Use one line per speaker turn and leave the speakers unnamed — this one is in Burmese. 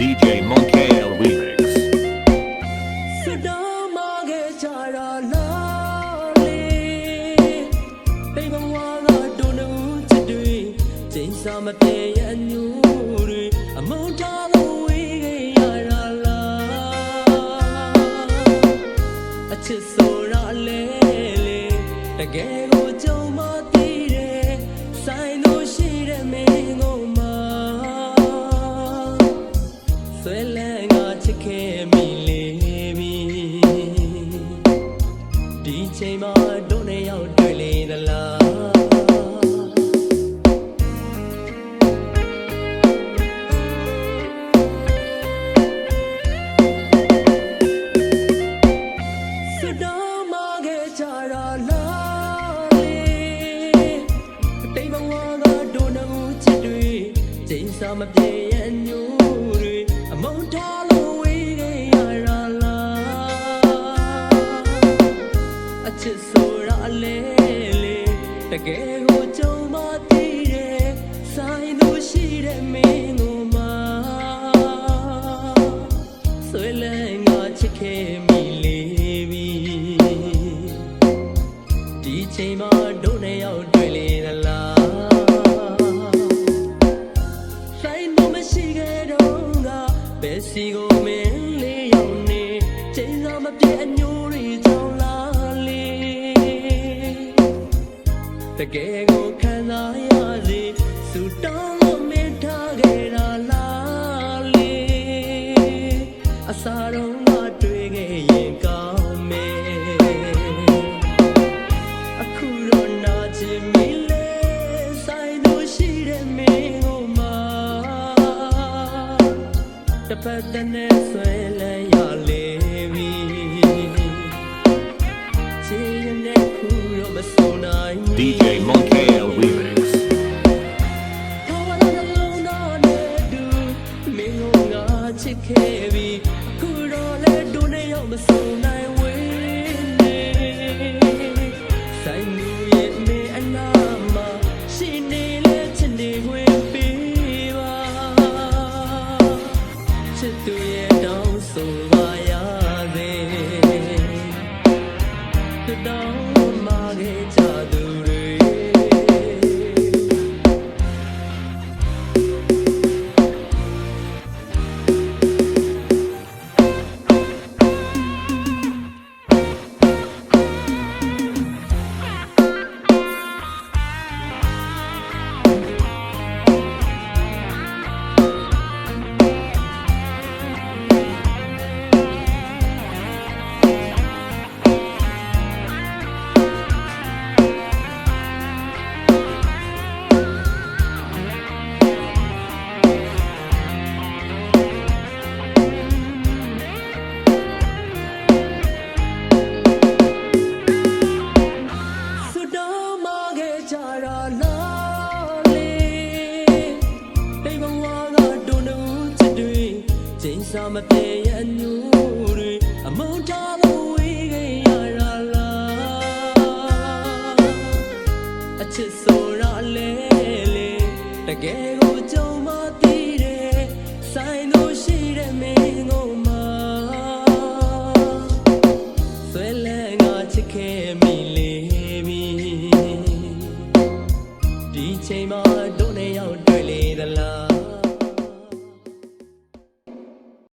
DJ Monkey Remix. Summer day and new day, a mountain away, yara la. A chisora lele, the gay go to my day, sign စ်ခဲ့မိလေပြီဒီချိန်မှာတို့နဲ့ရောက်တွေ့လေသလားစတော့မခဲ့ကြတာလားလေအတိမ်ဘဝကတို့နှမှုချစ်တွေချိန်စာမပြေရဲ့ညို့ အချစ်ဆိုတာလေလေတကယ်ကိုကြုံမသိတယ်ဆိုင်လို့ရှိတဲ့မင်းကိုမှဆွေးလန်းငါချစ်ခဲ့မိလေပြီဒီချိန်မှာတို့နဲ့ရောက်တွေ့လေသလားဆိုင်တော့မရှိခဲ့တော့ကဘယ်စီကိုမင်းလေးရောက်နေချိန်စာမပြည့်အညိုးတွေ တကယ်ကိုခံစားရစေစူတောင်းလို့မင်းထားခဲ့တာလားလေအစာတော့ငါတွေ့ခဲ့ရင်ကောင်းမယ်အခုတော့နာချင်မိလေဆိုင်လို့ရှိတဲ့မင်းကိုမှတစ်ဖက်တည်းနဲ့ဆွဲလန်းရလေပြီချစ်ရင်နဲ့ခုတော့မဆုံးနိုင်ဘူး
DJ Monkey Remix.
ဘာဝလာလုံးတော့နဲ့တူမင်းကိုငါချစ်ခဲ့ပြီအခုတော့လဲတို့နဲ့ရောက်မဆုံးနိုင်ဝေးနေဆိုင်လူရဲ့မင်းအနာမှာရှိနေလဲချစ်နေဝင်ပေးပါချစ်သူရဲ့တောင်းဆိုပါရစေတူတောင်းမှာခဲ့ကြ စာမပြေရဲ့ညူတွေအမုန်းထားလို့ဝေးခဲ့ရတာလားအချစ်ဆိုတာလေလေတကယ်ကိုကြုံမသိတယ်ဆိုင်လို့ရှိတဲ့မင်းကိုမှဆွဲလန်းငါချစ်ခဲ့မိလေပြီဒီချိန်မှာတို့နဲ့ရောက်တွေ့လေသလား